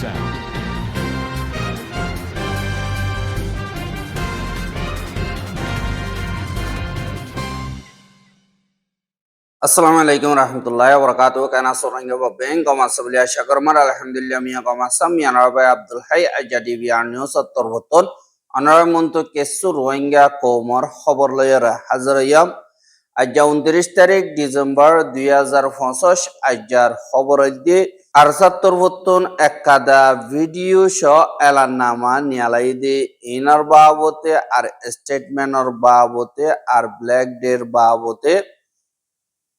sound. আসসালামু আলাইকুম রহমতুল্লাহ বরকাত কানা সোরাঙ্গ বেং গমা সাবলিয়া শাকরমার আলহামদুলিল্লাহ মিয়া গমা সাম মিয়া নরবাই আব্দুল হাই আজাদি বিয়ার নিউজ সত্তর বতন অনার মন্ত কেসু রোহিঙ্গা কৌমর খবর লয়ের হাজার ইয়াম আজ্জা উনত্রিশ তারিখ ডিসেম্বর দুই হাজার পঁচিশ আজ্জার খবর দিয়ে বতন একাদা ভিডিও নামা নিয়ালাই দে ইনার বাবতে আর স্টেটমেন্টর বাবতে আর ব্ল্যাক ডের বাবতে।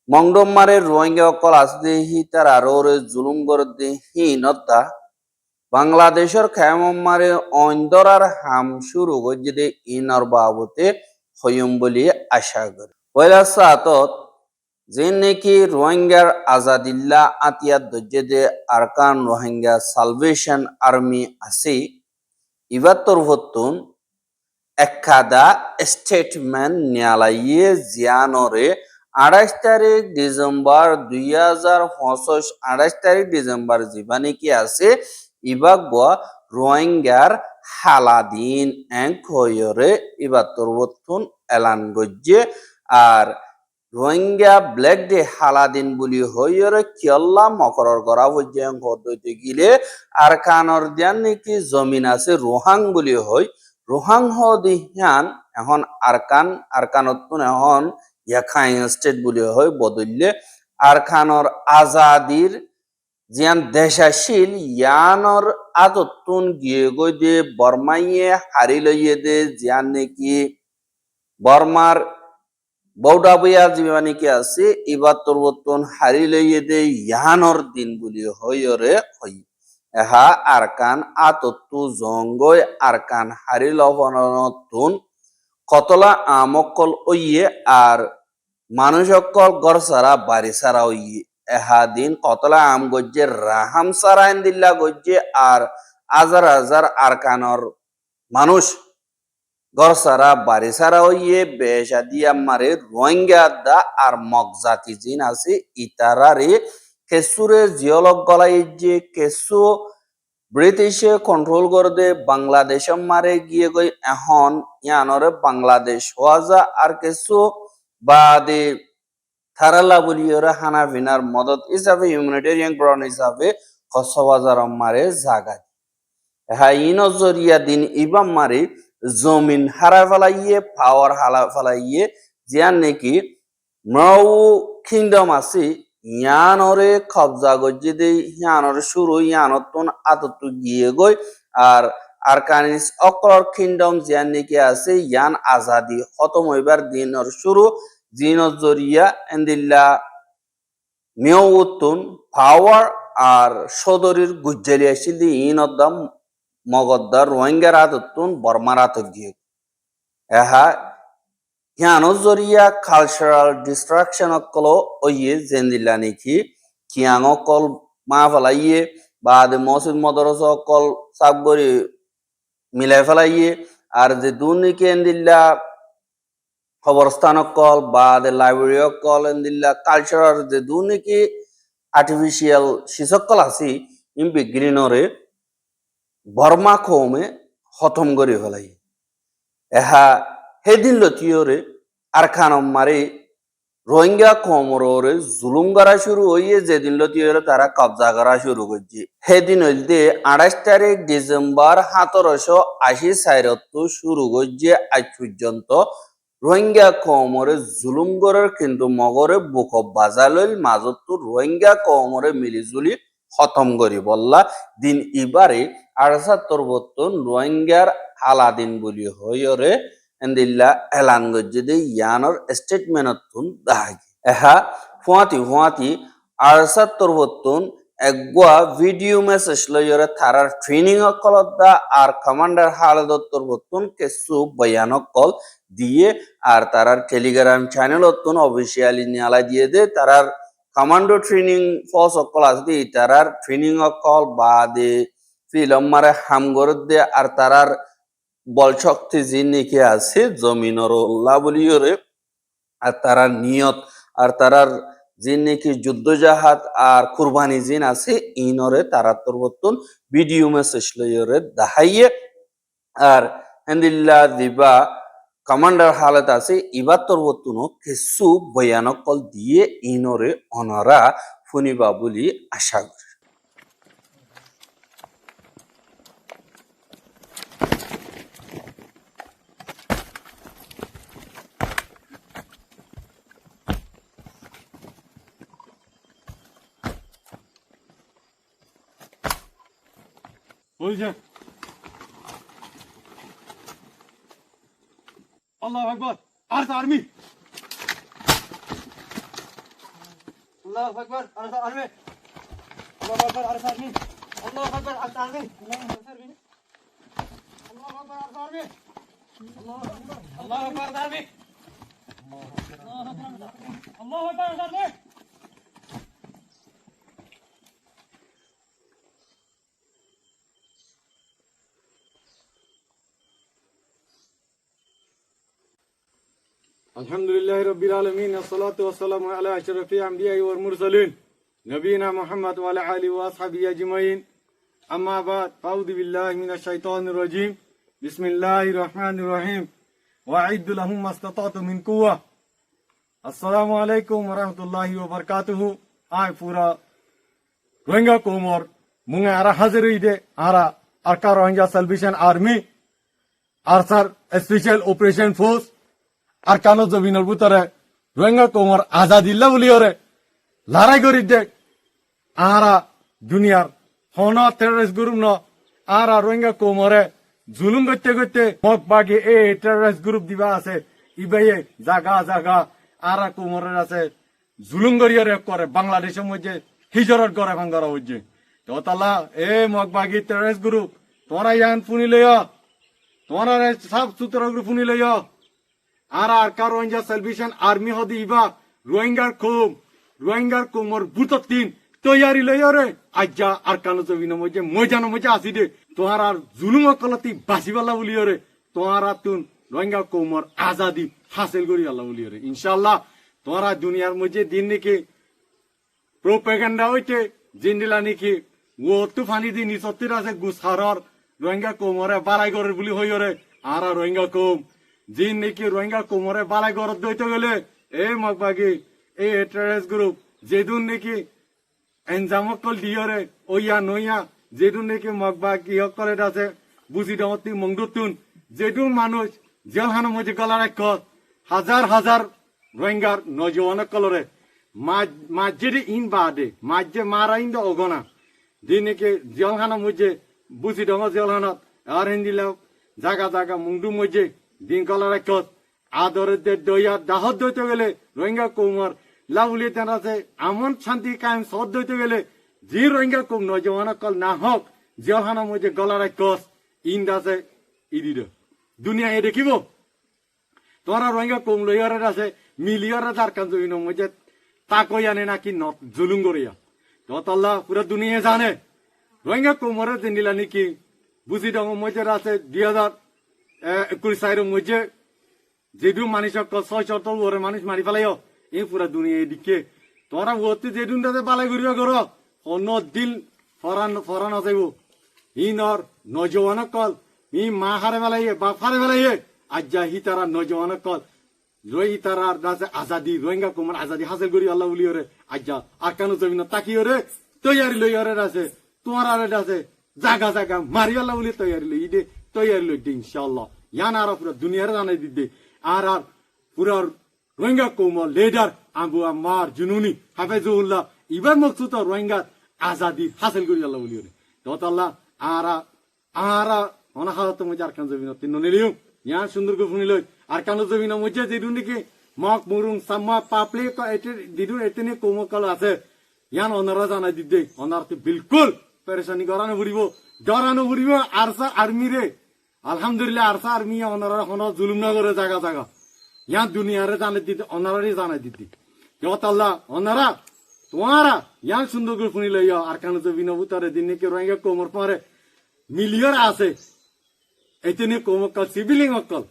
মংডমারে রোহিঙ্গা অকল তার জুলুম নত্তা। বাংলাদেশের হাম শুরু গজ্জে ইনর বাবতে, হইম বলি আশা করি। পয়লা সাতত যে নাকি রোহিঙ্গার আজাদিল্লা আতিয়া দজ্জেদে আরকান রোহিঙ্গা সালভেশন আর্মি আছে ইবাত্তর ভত্তুন একাদা স্টেটমেন্ট ন্যায়ালয়ে জিয়ানরে আঠাইশ তারিখ ডিসেম্বর দুই হাজার পঁচিশ আঠাইশ তারিখ ডিসেম্বর জীবানি কি আছে? ইবাক রোহিঙ্গার হালাদিন এঙ্ক হইরে ইবা তরবতুন এলান গজ্জে, আর রোহিঙ্গা ব্ল্যাক ডে হালাদিন বুলি হইরে কিয়ল্লা মকরর করা এঙ্ক হইতে গিলে আর কানর দিয়ান নাকি জমিন আছে রোহাং বুলি হই রোহাং হ দিহান এখন আরকান আরকানতুন এখন ইয়াখাই স্টেট বুলি হয় বদললে আর খানর আজাদির জিয়ান দেশাশীল ইয়ানর আদতুন গিয়ে গই দে বর্মাইয়ে হারি লইয়ে দে জিয়ান নাকি বর্মার বৌডা বইয়া জীবানি কি আছে ইবার তরবতন হারি লইয়ে দে ইয়ানর দিন বুলি হইরে হই। এহা আরকান আতত্তু জঙ্গই আরকান হারি লবণতুন কতলা আমকল ওইয়ে আর মানুষ অকল গড় সারা বাড়ি সারা ওইয়ে। এহা দিন কতলা আম গজ্জে, রাহাম সারা দিল্লা গজ্জে আর হাজার হাজার আরকানর মানুষ গড় সারা, বাড়ি সারা ওইয়ে বেশা দিয়া মারে রোহিঙ্গা দা আর মগজাতি জিন আছে ইতারারে। কেসুরে জিয়লক গলাই যে কেসু ব্রিটিশে কন্ট্রোল করে দে, বাংলাদেশ মারে গিয়ে গই এখন ইয়ানরে বাংলাদেশ হওয়া যা আর কিছু বাদে থারালা বলিয়রে হানা ভিনার মদত হিসাবে হিউম্যানিটেরিয়ান গ্রাউন্ড হিসাবে কসবাজার মারে জাগা হ্যাঁ ইনজরিয়া দিন ইবাম মারে জমিন হারা ফেলাইয়ে, পাওয়ার হালা, ফেলাইয়ে জিয়ান নাকি মৌ কিংডম আছে, ইয়ানরে কবজা গজ্জি দে ইয়ানরে শুরু ইয়ানতন আততু গিয়ে গই, আর আরকানিস অকলর কিংডম জিয়ান নাকি আছে, ইয়ান আজাদি খতম হইবার দিনের শুরু, জিনত জরিয়া, এন্দিল্লা মেয়উত্তুন পাওয়ার আর সদরির গুজ্জালি আসিল দি ইনদ্দাম মগদ্দার রোহিঙ্গার আততুন বর্মার গিয়ে। এহা জ্ঞানৰ জৰিয়া কালচাৰেল ডিষ্ট্ৰাকশ্যন অকল ওয়ে জেন্দিলা নেকি কিয়াং অকল মা ফেলাইয়ে বা মসজিদ মদরস অকল সাব করে মিলাই ফেলাইয়ে, আর যে দুর্নীতি এন্দিল্লা খবরস্থান অকল বা লাইব্রেরি অকল এন্দিল্লা কালচারাল যে দুর্নীতি আর্টিফিশিয়াল শিসকল আছে ইম্পি গ্রিনরে বর্মা খৌমে খতম করে ফেলাই এহা হেদিন লতিয়রে আর খানম মারে রোহিঙ্গা কমরে জুলুম করা শুরু হইয়ে যেদিন লতিয়রে তারা কবজা করা শুরু করছে সেদিন হইতে আঠাশ তারিখ ডিসেম্বর সতেরোশো আশি সাইরত শুরু করছে আজ পর্যন্ত রোহিঙ্গা কমরে জুলুম করার কিন্তু মগরে বুক বাজালইল মাজত রোহিঙ্গা কমরে মিলিজুলি খতম করি বললা। দিন ইবারে আড়সাত্তর বত্তন রোহিঙ্গার আলাদিন বলি হইরে এন্দিল্লা এলান গজ্জেদে ইয়ানর স্টেটমেন্টতুন দাহাগি। এহা ফুয়াতি ফুয়াতি আড়সাত্তর বত্তন একগুয়া ভিডিও মেসেজ লইরে থারার ট্রেনিং কলদা আর কমান্ডার হালদত্তর বত্তন কেসু বয়ানক কল দিয়ে আর তারার টেলিগ্রাম চ্যানেল অত্যন অফিসিয়ালি নিয়ালা দিয়ে দে, তারার কমান্ডো ট্রেনিং ফোর্স অকল আছে তারার ট্রেনিং অকল বা দে ফিলম মারে হাম দে, আর তারার বল শক্তি যিনি আছে, জমিনর উল্লাহ বলিওরে আর তারার নিয়ত, আর তারার যে নাকি যুদ্ধজাহাজ আর কুরবানি জিন আছে, ইনরে তারা তরবতন ভিডিও মেসেজ লইরে দাহাইয়ে। আর হেন্দিল্লা দিবা কমান্ডার হালত আছে, ইবার তরবতুনো কিছু ভয়ানক কল দিয়ে ইনরে অনারা ফুনিবা বলি আশা করি। Doğru gel. Allahu Ekber. Arz armi. Allahu Ekber. Arz armi. Allahu Ekber. Arz armi. Allahu Ekber. Arz armi. Allahu Ekber. Arz armi. Allahu Ekber. Arz armi. Allahu Ekber. Arz armi. Allahu Ekber. Arz armi. আলহামদুলিল্লাহ রবিল আলমিন আসসালাম আলা আশরফি আম্বিয়াই ওর মুরসালিন, নবীনা মোহাম্মদ ওয়ালা Ali wasabi আজমাইন। আম্মা বাদ ফাউযু বিল্লাহি মিনাশ শাইতানির রাজিম। বিসমিল্লাহির রহমানির রহিম। ওয়া'ইদু লাহুম মাস্তাতাতু মিন কুওয়া। আসসালামু আলাইকুম ওয়া রাহমাতুল্লাহি ওয়া বারাকাতুহু। আয় পুরা রোহিঙ্গা কোমর মুঙ্গে আরা হাজির হইদে আরা আরকা রোহিঙ্গা সালভেশন আর্মি, আরসার স্পেশাল অপারেশন ফোর্স আর কানো জমিনের ভিতরে রোহিঙ্গা কোমর আজাদিল্লা বলি ওরে। লড়াই করি দেখ আরা দুনিয়ার হন টেররিস্ট গ্রুপ ন। আরা রোহিঙ্গা কোমরে জুলুম করতে করতে মগ বাগে এ টেররিস্ট গ্রুপ দিবা আছে। ইবাইয়ে জাগা জাগা আরা কোমরের আছে। জুলুম করিয়ারে করে বাংলাদেশের মধ্যে, হিজরত করে ভাঙ্গারা হচ্ছে তো তালা, এ মগ বাগি টেররিস্ট গ্রুপ তোরা ইয়ান ফুনি লইয়া, তোরা সাফ সুতরা গ্রুপ ফুনি লইয়া আর আর রোহিঙ্গা সেলভেশন আর্মি হদি ইবা রোহিঙ্গার কোম, রোহিঙ্গার কোমর বুতত তিন তৈয়ারি লইরে আজ্জা আর কানো জবিন মজে মজানো মজা আসি দে। তোমার আর জুলুম কলতি বাসিবালা বলিয়রে। তোমার আর তুন রোহিঙ্গা কোমর আজাদি হাসিল করি আল্লাহ বলিয়রে। ইনশাআল্লাহ তোমার আর দুনিয়ার মধ্যে দিন নাকি প্রোপেগান্ডা হইতে, জিন্দিলা নাকি ও তুফানি দি নিচত্তির আছে গুসারর রোহিঙ্গা কোমরে বাড়াই করে বলি হইরে আর রোহিঙ্গা কোম জিন নাকি রোহিঙ্গা কোমরে বালাই গরত দইতে গেলে এই মগবাগি এই টেররিস্ট গ্রুপ যেদুন নাকি এনজামকল দিয়রে, ওইয়া নইয়া যেদুন নাকি মগবাগি সকলে আছে বুঝি দমতি মংদুতুন যেদুন মানুষ জেলহানো মধ্যে গলা রাখ হাজার হাজার রোহিঙ্গার নজওয়ান কলরে মাঝে ইন বাদে মাঝে মারা ইন অগনা দিন নাকি জেলহানো মধ্যে বুঝি দম জেলহানত আর হিন্দিলাও জাগা জাগা মুংডু মধ্যে দিন কলা রাখত আদরের দে দইয়া দাহত দইতে গেলে রোহিঙ্গা কৌমার, লাউলি আছে আমন শান্তি কায়েম সদ দইতে গেলে যে রোহিঙ্গা কৌম নজওয়ান কল না হক জেলহানা মধ্যে গলা রাখস ইন দাসে ইদির দুনিয়া এ দেখিব। তোরা রোহিঙ্গা কৌম লইয়ারে আছে মিলিয়ারে তার জমিন মধ্যে তাকই আনে নাকি ন জুলুম করিয়া। তো তাল্লা পুরা দুনিয়া জানে। রোহিঙ্গা কৌমরে জিনিলা নাকি বুঝি দং মধ্যে আছে দুই হাজার সাইরের মধ্যে যেদু মানুষ ছয় শত ওরে মানুষ মারি ফেলাই এই পুরা দুনিয়া এদিকে তোরা ওতে যেদুন তাতে পালাই ঘুরিয়া করো অন্য দিল ফরান ফরান আছে ই নর নজওয়ান কল, ই মা হারে ফেলাইয়ে বাপ হারে ফেলাইয়ে আজ্জা হি তারা নজওয়ান কল। রই তারা রাজে আজাদি রোহিঙ্গা কুমার আজাদি হাসিল করি আল্লাহ বলি ওরে আজ্জা আর কেন জমিন তাকি ওরে তৈয়ারি লই ওরে আছে তোমার আরে আছে জাগা জাগা মারি আল্লাহ বলি তৈয়ারি লই দে। তৈয়ারি লই দে ইনশাআল্লাহ ইয়ান আর পুরা দুনিয়ার জানাই দিতে আর আর পুরা রোহিঙ্গা কৌমল লিডার আবু আম্মার জুনুনি হাফেজুল্লাহ ইবার মকসুদ রোহিঙ্গা আজাদি হাসিল করি আল্লাহ বলি ওরে তো আল্লাহ আরা আরা অনা হালত মধ্যে আর কান জমিন তিন নিলিও ইয়ান সুন্দর শুনি লই আর কান জমিন মধ্যে যে দুনিকে মক মুরুং সাম্মা পাপলে এতে দিদু এতেনে কৌমকল আছে ইয়ান অনারা জানাই দিতে অনার বিলকুল পেরেশানি করানো ফুরিব ডরানো ফুরিব আরসা আর্মি রে আলহামদুলিল্লাহ আরসা আর্মি অনারা হন জুলুম করে জায়গা জায়গা ইয়ান দুনিয়ারে জানাই দিতে অনারারই জানাই দিতে জগত আল্লাহ অনারা তোমারা ইয়ান সুন্দর করে শুনি লইয়া আর কান জমিন উতারে দিনে রোহিঙ্গা কোমর পরে মিলিয়র আছে এতেনে কোমকল সিভিলিং অকল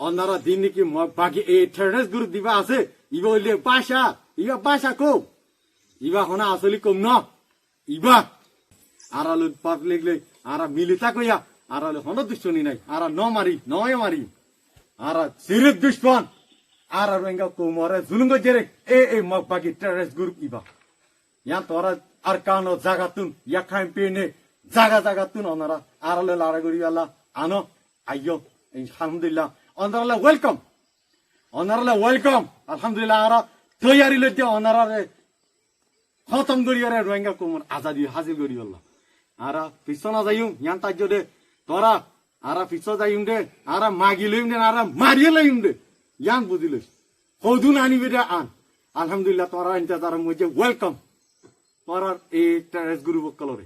অনারা দিন কি বাকি এই টেররিস্ট গ্রুপ দিবা আছে ইবা হইলে পাশা ইবা বাসা কো ইবা হনা আসলি কম ন ইবা আরালু পাবলিক লে আরা মিলিতা কইয়া আরালু হন দুশ্মনী নাই আরা ন মারি, নয় মারি আরা সিরিপ দুশ্মন আরা রোহিঙ্গা কোমরে জুলুঙ্গ জেরে, এ এ, মগ বাকি টেররিস্ট গ্রুপ ইবা। ইয়া তোরা আর কানো জাগাতুন ইয়া খাইম পেনে জাগা জাগাতুন ওনারা আরালে লারাগুড়ি আল্লাহ, আনো, আইয়ো আলহামদুলিল্লাহ ওনারা ওয়েলকাম ওনারা ওয়েলকাম আলহামদুলিল্লাহ আরা তৈয়ারি লইতে ওনারা খতম আরে রোহিঙ্গা কোমর আজাদি হাজির করি আল্লাহ আরা পিছনা যাইম ইয়ান তাজ্য দে তোরা আরা পিছ যাইম দে, আরা মাগি লইম দে, আরা মারিয়ে লইম দে। ইয়ান বুঝিল হৌদুন আনিবে দে আন। আলহামদুলিল্লাহ তোরা ইনতে তারা মুঝে ওয়েলকাম তোরার এই টেরেস গুরু বকলরে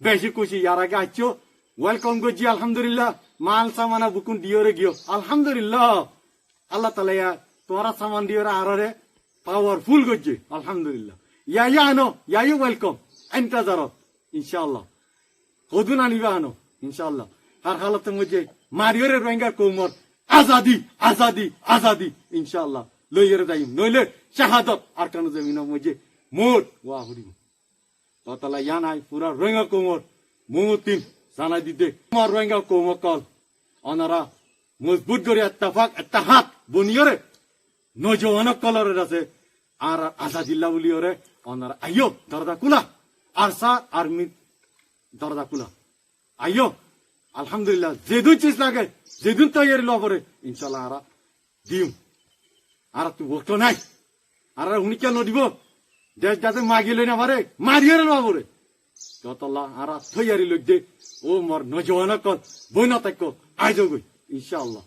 বেশি খুশি ইয়ার আগে আছো ওয়েলকাম করছি আলহামদুলিল্লাহ। মাল সামানা বুকুন দিওরে গিয়ে। আলহামদুলিল্লাহ। আল্লাহ তালা ইয়া তোরা সামান দিওরে আররে পাওয়ারফুল করছে আলহামদুলিল্লাহ। ইয়া ইয়া আনো ইয়া ইউ ওয়েলকাম এন্টাজারত ইনশাআল্লাহ। কদুন আনিবা আনো। ইনশাআল্লাহ। আর হালতের মধ্যে মারিওরে রোহিঙ্গার কোমর, আজাদি আজাদি আজাদি, ইনশাআল্লাহ। লইয়েরে যাইম নইলে শাহাদত আর কানো জমিনের মধ্যে মোর ওয়া হরিম ততলা ইয়ানাই পুরা রোহিঙ্গা কোমর মুতিম জানাই দিতে। আমার রোহিঙ্গা কোমর কল, অনারা মজবুত করে এত্তাফাক, এত্তাহাত বনিয়রে নজওয়ান কলরের আছে। আর আজাদিল্লা বলিয়রে অনারা আইয়ো দরজা কুলা আর সা আর্মি দরজা কুলা আইয়ো, আলহামদুলিল্লাহ যেদুন চিজ লাগে যেদুন তৈরি ল করে ইনশাল্লাহ আরা দিম আর তুই বলতো নাই। আর উনি কেন দিব? দেশ যাতে মাগি লই না পারে, মারিয়ে পারে। যতলা আর তৈরি লোক দে, ও মর নজওয়ান কল বই না তাক আই যাবই ইনশাআল্লাহ।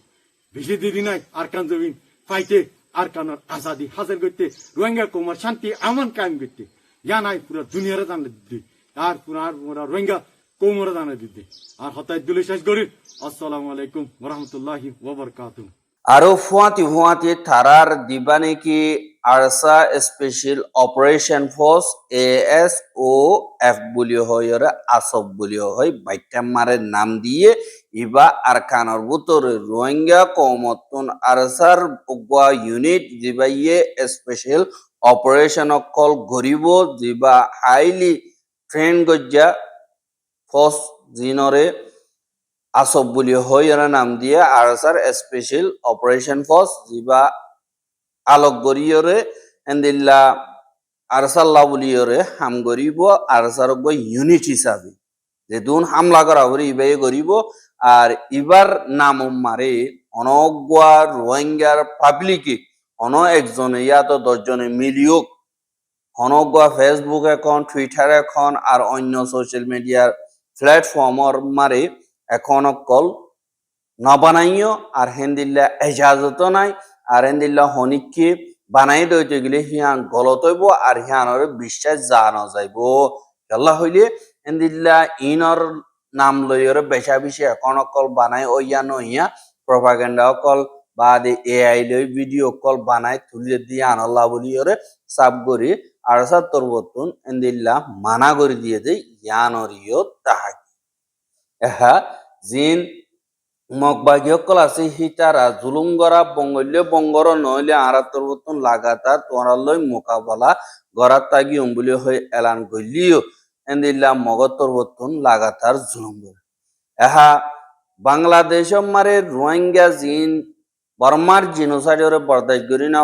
বেশি দেরি নাই, আর কান জমিন পাইতে আর কানোর আজাদি হাজার করতে, রোহিঙ্গা কুমার শান্তি আমান কায়েম করতে। নাই পুরা দুনিয়ারে জানা দিতে আর পুরা আর পুরা রোহিঙ্গা দিতে। আর হতায় দুলে শেষ করি। আসসালামু আলাইকুম ওরহমতুল্লাহি ওবরকাতুহ। আরও ফুয়াতি ফুয়াতি থারার দিবানে কি ARSA special operation force A S O F হয় আসব হয় নাম দিয়ে ইবা আর কানর বুতরে রোহিঙ্গা কমতন আরসার উগা ইউনিট জিবাইয়ে স্পেশাল অপারেশন অকল গরিব জিবা হাইলি ট্রেন গজ্জা ফোর্স জিনরে আসব বুলি হয় এরা নাম দিয়ে আরসার স্পেশাল অপারেশন ফোর্স জিবা আলোক গরিয়রে এন্দিল্লা আরসাল্লাহ বুলিয়রে হাম গরিব আরসার ইউনিট হিসাবে যেদুন হামলা করা হরে ইবাই গরিব আর ইবার নাম মারে অনগুয়া রোহিঙ্গার পাবলিকে, অন একজনে ইয়াতো দশজনে মিলিয়ক। অনগুয়া ফেসবুক এখন টুইটার এখন আর অন্য সোশ্যাল মিডিয়ার প্ল্যাটফর্মর মারে এখন অকল নবানাইও, আর হেন্দিল্লা এজাজত নাই, আর হেন্দিল্লা হনিককে বানাই দইতে গেলে হিয়ান গলত হইব আর হিয়ানর বিশ্বাস জানা যাইব। আল্লাহ হইলে হেন্দিল্লা ইনর নাম লইয়রে বেশা বেশি এখন অকল বানাই ওইয়া নইয়া প্রপাগেন্ডা অকল বা এআই লই ভিডিও কল বানাই তুলে দিয়ে আনল্লাহ বলিয়রে সাব করি আর সাত তরবতুন এন্দিল্লা মানা করে দিয়ে তাহাকি। এহা জিন আছে, হিতারা জুলুঙ্গরা বঙ্গল্য মোকাবেলা গড়াত তাগিয়ম বলে হয়ে এলান গলিও এন্দিল্লা মগতর বতন লাগাতার জুলুঙ্গর এহা বাংলাদেশ মারে রোহিঙ্গা জিন, বর্মার জিনোসাইডরে বরদাস্ত করি না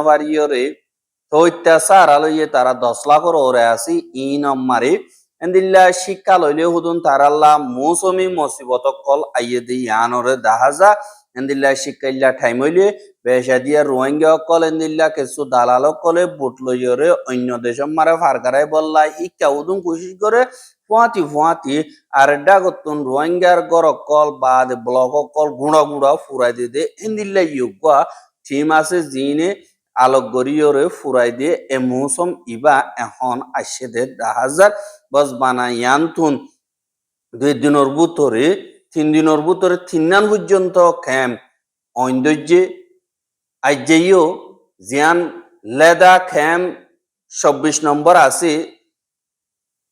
তো অত্যাচার আলইয়ে তারা দশ লাখর ওরে আসি ইন মারে এন্দিল্লা শিক্ষা লইলে হুদুন তারাল্লা মৌসুমি মসিবত কল আইয়ে দি ইয়ানরে দাহাজা। এন্দিল্লা শিক্ষা ইল্লা ঠাইম হইলে দিয়া রোহিঙ্গা কল এন্দিল্লা কিছু দালাল কলে বুট লইয়রে অন্য দেশ মারে ফারকারাই বললা শিক্ষা উদুন কোশিশ করে ফুয়াতি ফুয়াতি আর ডাগতুন রোহিঙ্গার গর কল বাদ ব্লক কল গুঁড়া গুঁড়া ফুরাই দিয়ে দে। এন্দিল্লা ইয়োগা টিম আছে, জিনে আলোক গরিয়রে ফুরাই দিয়ে, এ মৌসুম ইবা এখন আসছে দে হাজার বস বানাইয়ান্তুন। দুই দিনের ভিতরে, তিন দিনের ভিতরে তিন পর্যন্ত ক্যাম্প। ঐন্দর্যে আজ্ঞেও জিয়ান লেদা ক্যাম্প চব্বিশ নম্বর আছে,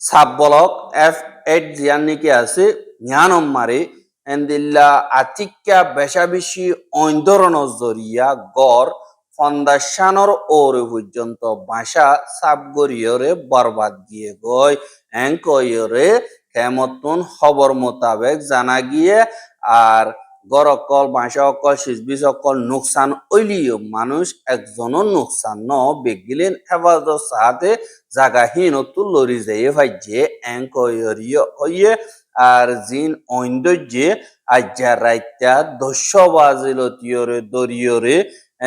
সাব ব্লক এফ এইট জিয়ান নাকি আছে জ্ঞানম মারে এন্দিল্লা আতিক্যা বেশা বেশি ঐন্দরণ জরিয়া গড় ফন্দাসানর ওরে পর্যন্ত বাসা সাব গরিয়রে বরবাদ গিয়ে গয় এঙ্কয়রে কেমতন খবর মোতাবেক জানা গিয়ে আর গড় অকল বাঁশা অকল সিজবিস অকল নোকসান ওইলিও মানুষ একজনও নোকসান ন বেগিলেন হেফাজত সাহাতে জাগাহীন তো লরি যাইয়ে ভাইজে এঙ্কয়রিয় হইয়ে আর জিন ঐন্দর্যে আজ্জা রাইতা দস্য বাজিলতিয়রে দরিয়রে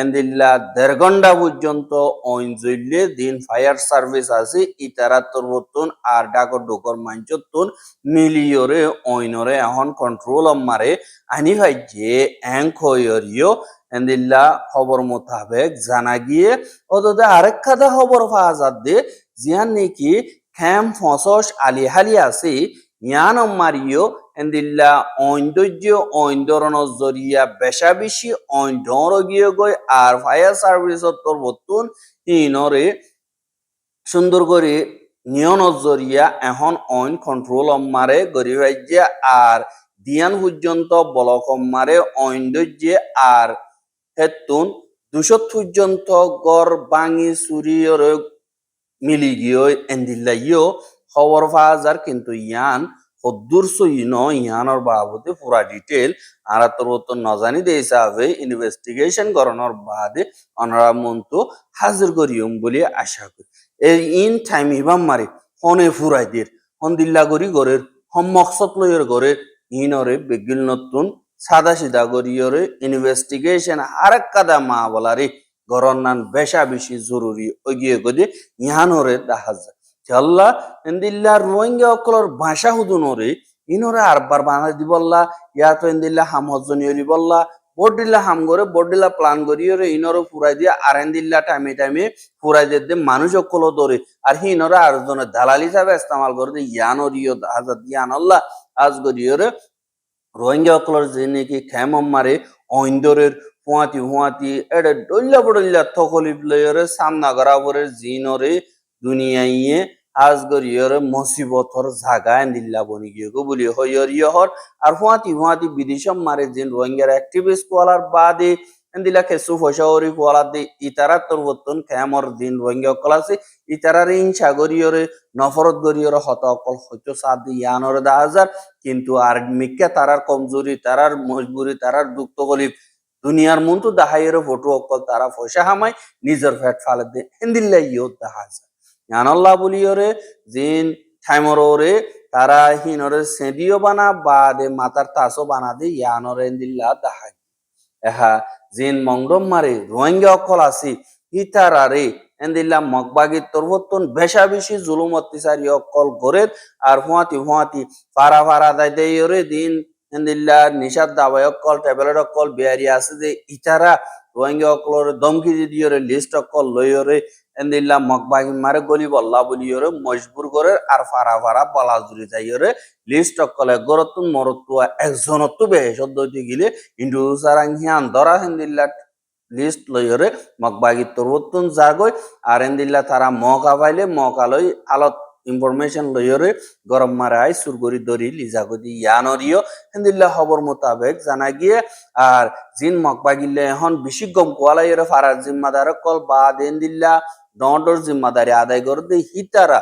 এন্দিল্লা দেড় ঘণ্টা পর্যন্ত অঞ্জল্যে দিন ফায়ার সার্ভিস আছে ইতারা তরবতন আর ডাকর ডোকর মাঞ্চতন মিলিয়রে, অইনরে, এখন কন্ট্রোল মারে, আনি ভাই যে অ্যাঙ্ক হইয়রিও এন্দিল্লা খবর মোতাবেক জানা গিয়ে, অতদে আরেক খাদা খবর পাওয়া যাচ্ছে জিয়ান নাকি খ্যাম ফসস আলি হালি আছে, ইয়ান মারিও এন্দিল্লা ঐন্দর্য ঐন্দরণ জরিয়া বেশা বেশি ঐন্দর গিয়ে গই আর ফায়ার সার্ভিসত তোর বতুন ইনরে সুন্দর করে নিয়ন জরিয়া এখন অইন কন্ট্রোল মারে গরি আর দিয়ান পর্যন্ত বলক মারে ঐন্দর্যে আর হেতুন দুশো পর্যন্ত গড় বাঙি চুরিয়র মিলি গিয়ে এন্দিল্লা ইয় খবর পাওয়া যার কিন্তু ইয়ান ইয়ানোর বাবদে পুরা ডিটেল আর তোর নজানি দে হিসাবে ইনভেস্টিগেশন করানোর বাদে অনারা মন্ত হাজির করিম বলে আশা করি। এই ইন টাইম ইবাম মারে হনে ফুরাই দের। হন দিল্লা করি গরের হম মকসদ লইয়ের গরের, ইনরে বেগিল নতুন সাদা ইনভেস্টিগেশন কাদা মা বলারে গরর নান বেশা বেশি জরুরি ওগিয়ে গদে ইহানরে দেখা যায় চল্লা এন্দিল্লা রোহিঙ্গা অকলর ভাষা হুদুনরে ইনরে আরবার বানা দিবল্লা ইয়া তো এন্দিল্লা হাম হজনিয়রি বল্লা বডিল্লা হাম করে বডিল্লা প্লান করিয়রে ইনরে ফুরাই দিয়ে, আর এন্দিল্লা টাইমে টাইমে ফুরাই দিয়ে মানুষ অকল ধরে আর হিনরে আর জনে দালাল হিসাবে ইস্তেমাল করে দিয়ে ইয়ানরিও হাজার ইয়ান আল্লাহ, আজ করিয়রে রোহিঙ্গা অকলর যে নাকি খেম মারে, ঐন্দরের হুয়াতি হুয়াতি এটা ডল্লা বডল্লা থকলিপ লয়রে সামনা করা পরে জিনরে দুনিয়াইয়ে আজ গরিয়র মুসিবতর জাগা দিল্লা বনি গিয়ে বলি হইয়র ইয়হর আর হুয়াতি হুয়াতি বিদেশম মারে জিন রোহিঙ্গার অ্যাক্টিভিস্ট কোয়ালার বাদে দিলা খেসু ফসাওরি কোয়ালা দে, ইতারা তোর বর্তন খেমর দিন রোহিঙ্গা আছে। ইতারার ইনসা গরিয়রে নফরত গরিয়র হত অকল হয়তো সাদ ইয়ানর দা হাজার কিন্তু আর মিক্কা তারার কমজোরি, তারার মজবুরি, তারার দুঃখ গলিপ দুনিয়ার মন তো দাহাইয়ের ফটো অকল তারা ফসা হামাই নিজের ফ্যাট ফালে দে হিন্দিল্লা ইয়ো যায় ইয়ানল্লাহ বলিয়রে, জিন ঠাইমররে তারা হিনরে সেদিও বানা বা দে মাতার তাসও বানা দে, ইয়ানরে হিন্দিল্লা দাহাই। এহা জিন মংরম মারে, রোহিঙ্গা অকল আসি হিতারারে এন্দিল্লা মগবাগি তরবতন বেশা জুলুম অত্যাচারী অকল গরের আর হুয়াতি হুয়াতি ফারা ফারা দাই দেয়রে দিন। এন্দিল্লা নিশাদ দাবাই অকল টেবলেট অকল বিয়ারি আছে যে ইতারা, রোহিঙ্গা অকলর দমকি দিয়রে লিস্ট অকল লইয়রে এন্দিল্লা মগবাগি মারে গলি বল্লা বলিয়রে মজবুর করে আর ফারা ফারা বলা জুড়ে যাইয়রে লিস্ট অকলে গরতুন মরতু একজনত্ব বেহেসত দইতে গিলে ইন্ডু সারাং হিয়ান ধরা হেন্দিল্লা লিস্ট লইয়রে মগবাগি তরবতুন জাগই আর এন্দিল্লা তারা মকা পাইলে মকা লই আলত ইনফরমেশন লইয়রে গরম মারাই সুরগরি দরি লিজাগদি ইয়ানরিও হেন্দিল্লা খবর মোতাবেক জানা গিয়ে আর জিন মকবাগিল্লে এখন বেশি গম কোয়ালাইয়রে ফারার জিম্মাদার কল বা দেন্দিল্লা ডর জিম্মাদারি আদায় করে দে হিতারা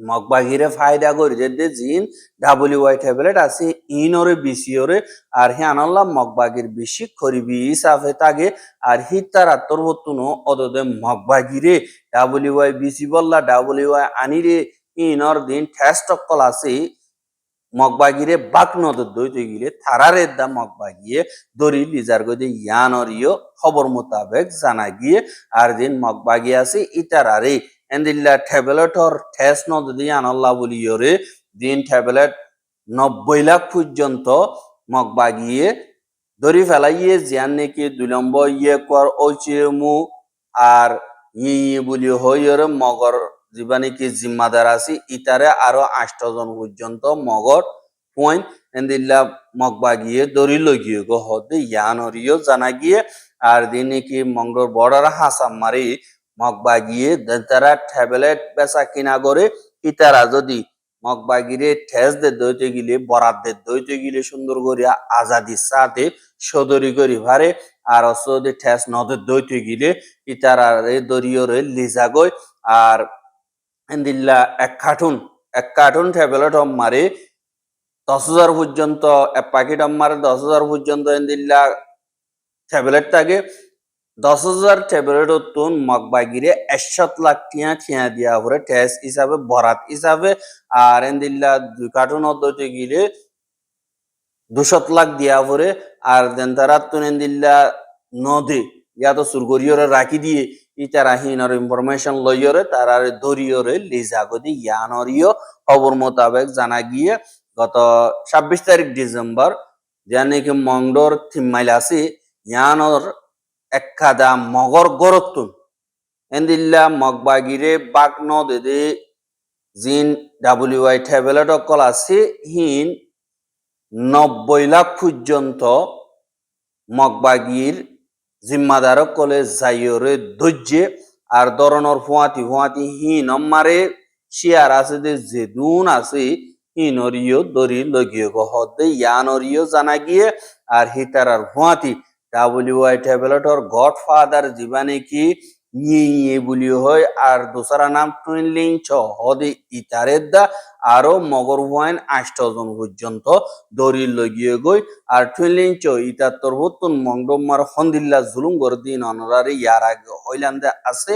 মগবাগিরে ফায়দা করি যে জিন ডাব্লিউ ওয়াই ট্যাবলেট আছে, ইনরে, বিসিওরে, আর হে আনাল্লাহ মগবাগির বেশি করিবি হিসাবে তাগে, আর হিতারা তোর হতুনো অদদে মগবাগিরে ডাব্লিউ ওয়াই বিসি বললা ডাব্লিউ ওয়াই আনিরে, ইনর দিন ঠেস্ট কল আছে মগবাগিরে বাক নদর দইতে গিলে থারারে দা মগবাগিয়ে দরি লিজার গদে ইয়ানরিও খবর মোতাবেক জানা গিয়ে আর দিন মগবাগি আছে ইতারারে। এন্দিল্লা ট্যাবলেটর ঠেস নদী আনল্লা বলিয়রে দিন ট্যাবলেট নব্বই লাখ পর্যন্ত মগবাগিয়ে ধরি ফেলাইয়ে জিয়ান নাকি দুলম্ব ইয়ে কর ঐচিমু আর ই ই বলি হইয়রে মগর যিবা নাকি জিম্মাদার আছে ইতারে আরও আষ্ট জন পর্যন্ত মগর পয়েন্ট এন্দিল্লা মগবাগিয়ে দরি লগিয়ে গো। হদে ইয়ানরিও জানা গিয়ে আর দিন কি মঙ্গর বর্ডার হাসাম মারি মগবাগিয়ে তারা ট্যাবলেট বেচা কিনা করে ইতারা যদি মগবাগিরে ঠেস দে দইতে গিলে বরাদ দে দইতে গিলে সুন্দর করিয়া আজাদির সাথে সদরি করি ভারে আর অস্ত্র যদি ঠেস নদে দইতে গিলে ইতার দরিয়রে লিজা গই আর এন্দিল্লা এক কার্টুন এক কার্টুন ট্যাবলেট মারে দশ হাজার পর্যন্ত, এক প্যাকেট মারে দশ হাজার পর্যন্ত এন্দিল্লা ট্যাবলেট থাকে। দশ হাজার ট্যাবলেট তুন মগবাগিরে একশত লাখ টিয়া টিয়া দিয়া পরে টেস্ট হিসাবে, বরাত হিসাবে, আর এন্দিল্লা দুই কার্টুন অদ্দতে গিলে দুশত লাখ দিয়া পরে, আর দেন তারা তুন এন্দিল্লা নদী ইয়া তো সুরগরিয়রে রাখি দিয়ে ইতারা হিনর ইনফরমেশন লইয়রে, তারা দরিয়রে লিজাগদি ইয়ানরিও খবর মোতাবেক জানা গিয়ে গত ছাব্বিশ তারিখ ডিসেম্বর যা নাকি মংডোর থিম্মাইল আছে ইয়ানর একাদা মগর গরতুন এন্দিল্লা মগবাগিরে বাক নদে জিন ডাব্লিউ আই ট্যাবলেট অকল আছে হিন নব্বই লাখ পর্যন্ত মগবাগির জিম্মাদার কলে যাইরে ধৈর্যে, আর ধরনের ফুয়াতি ফুয়াতি হীন মারে শিয়ার আছে যে জেদুন আছে হিনরিও দরি লগিয়ে গহদে ইয়ানরিও জানা গিয়ে, আর হিতারার ফুয়াতি ডাব্লিউ আই ট্যাবলেটর গড ফাদার জীবানে কি ইয়ে ইয়ে বলি হয়। আর দোসরা নাম টুইনলিং ছ হদে ইতারের দা আরও মগর ওয়াইন আষ্টজন পর্যন্ত দরি লগিয়ে গই আর টুইনলিং চ ইতার তরবতুন মংডমার হন্দিল্লা জুলুম গরদিন অনরারে ইয়ার আগে হইলান্দে আছে।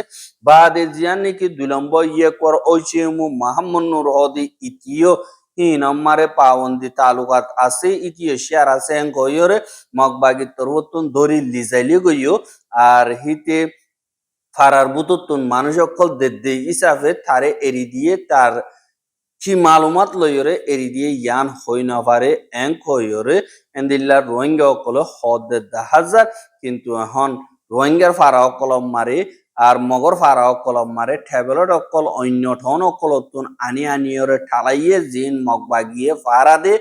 বাদে জিয়ান নাকি দুলম্ব ইয়ে কর ঐচিমু মাহমুন্নুর হদি ইতিও হিন আমারে পাওন্দি তালুকাত আছে। ইতিও শেয়ার আছে গয়রে মগবাগি তরবতুন দরি লিজাইলি গইও আর হিতে ফারার বুতুতুন মানুষ অকল দেদ্দে ইসাফে তারে এরি দিয়ে তার কি মালুমাত লইরে এরি দিয়ে ইয়ান হই না পারে এং হইরে এন্দিল্লা রোহিঙ্গা অকল হদ হাজার কিন্তু এখন রোহিঙ্গার ফারা অকলম মারে আর মগর ফারা অকলম মারে ঠেবলত অকল অন্য ঠন অকলতুন আনি আনিয়রে ঠালাইয়ে জিন মগবাগিয়ে ফারা দে।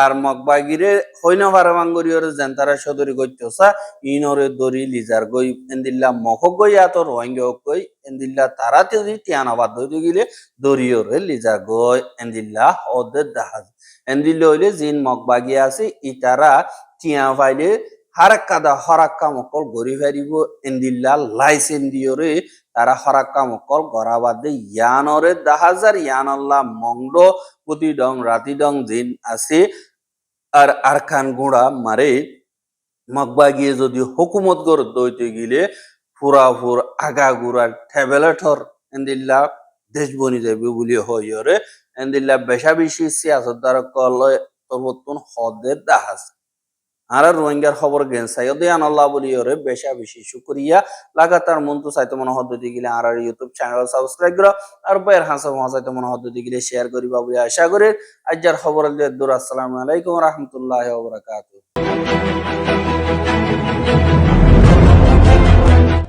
আর মগবাগিরে হইনা ফারা মাঙ্গরিয়রে জেন্তারা সদরি গইতেছা ইনরে দরি লিজার গই এন্দিল্লা মখ গই আত রোহিঙ্গা গই এন্দিল্লা তারা যদি টিয়ানাবাদ হইতে গিলে দরিয়রে লিজার গই এন্দিল্লা হদে দাহাজ। এন্দিল্লা হইলে জিন মগবাগি আছে ইতারা টিয়া ফাইলে হারাক্কাদা হরাক্কা মকল গরি ফারিব এন্দিল্লা লাইসেন দিয়রে তারা হরাক্কা মকল গরাবাদে ইয়ানরে দাহাজার ইয়ানল্লা মংড প্রতি ডং রাতি ডং জিন আছে আর আরখান গুড়া মারে মগবা গিয়ে যদি হুকুমত গর দইতে গিলে ফুরাফুর আগা গুড়া ট্যাবলেটর এন্দিল্লা দেশ বনি যাবে বলি হইরে এন্দিল্লা বেশা বেশি সিয়াসত দ্বারা কলয় তরবতুন হদের দাহাজ আর রোহিঙ্গার খবর গেন সাইয়দিয়ান আল্লাহ বলিওরে বেশা বেশি শুকরিয়া। লাগাতার মন্তু সাইতে মনে হদ দিতে গেলে আর ইউটিউব চ্যানেল সাবস্ক্রাইব করো। আর বয়ের হাসা মহাসাইতে মনে হদ দিতে গেলে শেয়ার করিবা বলে আশা করি। আজ্জার খবর দিয়ে দূর। আসসালামু আলাইকুম রহমতুল্লাহ ওবরাকাতুহু